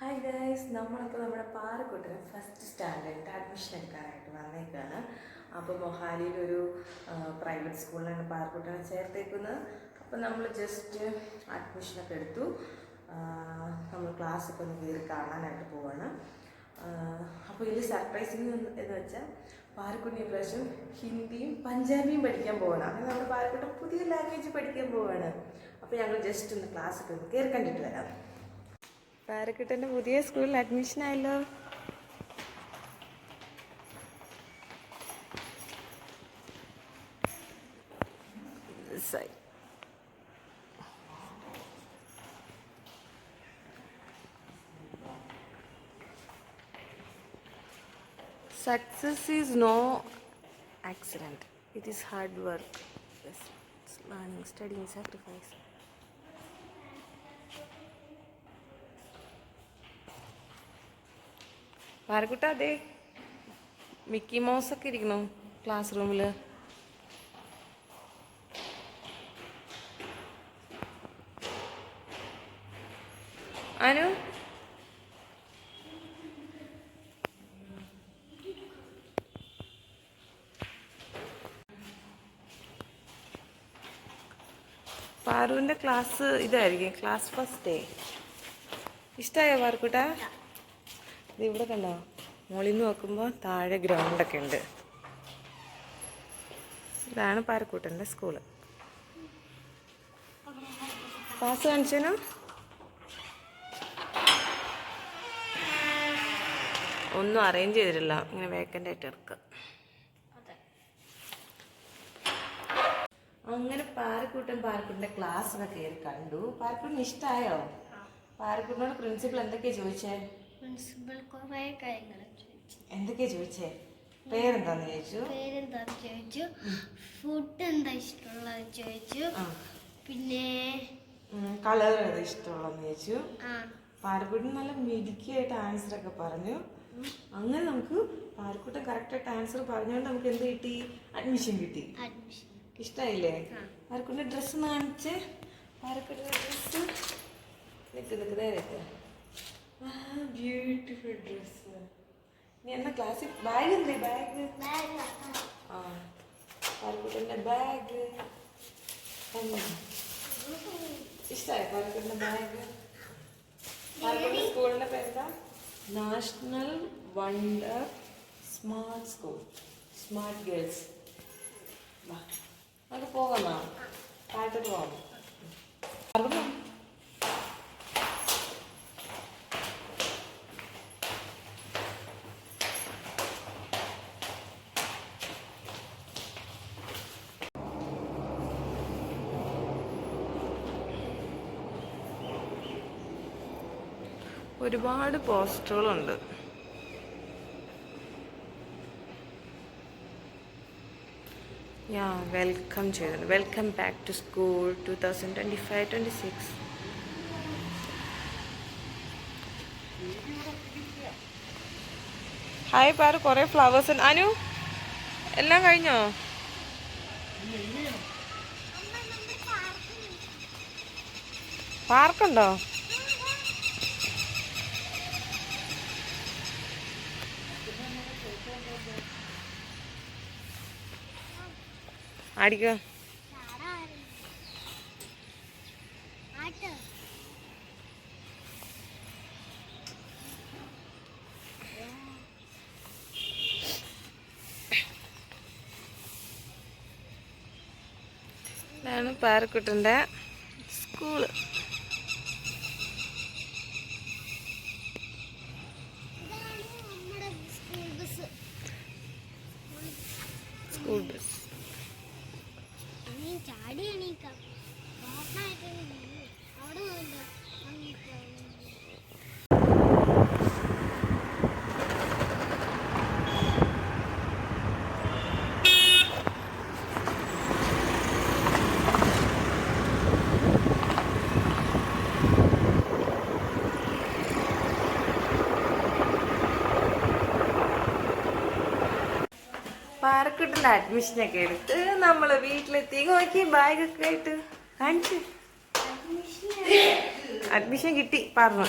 Hi guys നമ്മളിപ്പോൾ നമ്മുടെ പാറക്കുട്ടിന് first standard admission എടുക്കാനായിട്ട് വന്നേക്കാണ്. അപ്പോൾ മൊഹാലിയിലൊരു പ്രൈവറ്റ് സ്കൂളിലാണ് പാറക്കുട്ടിനെ ചേർത്തേക്കുന്നത്. അപ്പോൾ നമ്മൾ ജസ്റ്റ് അഡ്മിഷനൊക്കെ എടുത്തു. നമ്മൾ ക്ലാസ്സൊക്കെ ഒന്ന് കയറി കാണാനായിട്ട് പോവാണ്. അപ്പോൾ ഇതിൽ സർപ്രൈസിങ് എന്ന് വെച്ചാൽ പാറക്കുട്ടി പ്രാവശ്യം ഹിന്ദിയും പഞ്ചാബിയും പഠിക്കാൻ പോവാണ്. അങ്ങനെ നമ്മൾ പാറക്കുട്ടൻ പുതിയ ലാംഗ്വേജ് പഠിക്കാൻ പോവാണ്. അപ്പോൾ ഞങ്ങൾ ജസ്റ്റ് ഒന്ന് ക്ലാസ്സൊക്കെ ഒന്ന് കയറി കണ്ടിട്ട് വരാം. പാരക്കുട്ടൻ്റെ പുതിയ സ്കൂളിൽ അഡ്മിഷൻ ആയല്ലോ Success is no accident. It is hard work. Yes, it's learning, studying, sacrifice. പാരക്കുട്ട അതെ മിക്കി മൗസ് ഒക്കെ ഇരിക്കണോ ക്ലാസ് റൂമിൽ അനു? പാറുവിന്റെ ക്ലാസ് ഇതായിരിക്കും ക്ലാസ് ഫസ്റ്റ് ഡേ ഇഷ്ടമായോ പാർക്കുട്ട ഇത് ഇവിടെ കണ്ടോ? മുകളിൽ നിന്ന് നോക്കുമ്പോൾ താഴെ ഗ്രൗണ്ടൊക്കെ ഉണ്ട്. ഇതാണ് പാരക്കൂട്ടന്റെ സ്കൂൾ പാസ് കാണിച്ചേനോ? ഒന്നും അറേഞ്ച് ചെയ്തിട്ടില്ല. ഇങ്ങനെ വേക്കന്റ് ആയിട്ട് ഇറക്കുക അങ്ങനെ പാരക്കൂട്ടൻ പാരക്കൂട്ടിന്റെ ക്ലാസ് ഒക്കെ കയറി കണ്ടു. പാരക്കൂട്ടിന് ഇഷ്ടമായോ പാരക്കൂട്ടിനോട് പ്രിൻസിപ്പൾ എന്തൊക്കെയാണ് ചോദിച്ചേ? പ്രിൻസിപ്പൽ കുറേ കാര്യങ്ങൾ എന്തൊക്കെയാ ചോദിച്ചേ? പേരെന്താന്ന് ചോദിച്ചു? പേരെന്താന്ന് ചോദിച്ചു? ഫുഡ് എന്താ ഇഷ്ടമുള്ളതെന്ന് ചോദിച്ചു. പിന്നെ കളർ ഏതാ ഇഷ്ടമുള്ളതെന്ന് ചോദിച്ചു. പാരക്കൂട്ടൻ നല്ല മിടുക്കിയായിട്ട് ആൻസർ ഒക്കെ പറഞ്ഞു. അങ്ങനെ നമുക്ക് പാരക്കുട്ടൻ കറക്റ്റായിട്ട് ആൻസർ പറഞ്ഞുകൊണ്ട് നമുക്ക് എന്ത് കിട്ടി? അഡ്മിഷൻ കിട്ടി. അഡ്മിഷൻ ഇഷ്ടായില്ലേ? പാരക്കൂട്ടിന്റെ ഡ്രസ്സ് കാണിച്ച് പാരക്കൂട്ടിന്റെ ഡ്രസ്സ് നിക്ക് ദേ നിക്ക്. ബ്യൂട്ടിഫുൾ ഡ്രസ്സ് നീ എന്നാ ക്ലാസ്സിൽ ബാഗ് എന്തേ ബാഗ് ആ പാരക്കൂട്ടിന്റെ ബാഗ് ഇഷ്ടമായി പാരക്കൂട്ടിന്റെ ബാഗ് പാരക്കൂട്ടിന്റെ സ്കൂളിന്റെ പേരെന്താ? National wonder smart school. Smart girls. നമുക്ക് പോകാം താഴത്തോട്ട് പോകാം. പറഞ്ഞോ ഒരുപാട് പോസ്റ്ററുകളുണ്ട്. യാ വെൽക്കം ചെയ്തിട്ടുണ്ട്. Welcome back to school two thousand twenty five twenty six. Hi പാറ്. കുറേ ഫ്ലവേഴ്സ് അനു എല്ലാം കഴിഞ്ഞോ? പാർക്കുണ്ടോ? ആടിക്കോ ഇതാണ് പാരക്കുട്ടന്റെ സ്കൂൾ നമ്മുടെ സ്കൂൾ ബസ് സ്കൂൾ ബസ് നീ ചാടി എണീക്കാം പോയില്ലോ അഡ്മിഷനൊക്കെ എടുത്ത് നമ്മൾ വീട്ടിലെത്തി. നോക്കി ബാഗൊക്കെ ആയിട്ട്. കാണിച്ചു. അഡ്മിഷൻ കിട്ടി പറഞ്ഞു.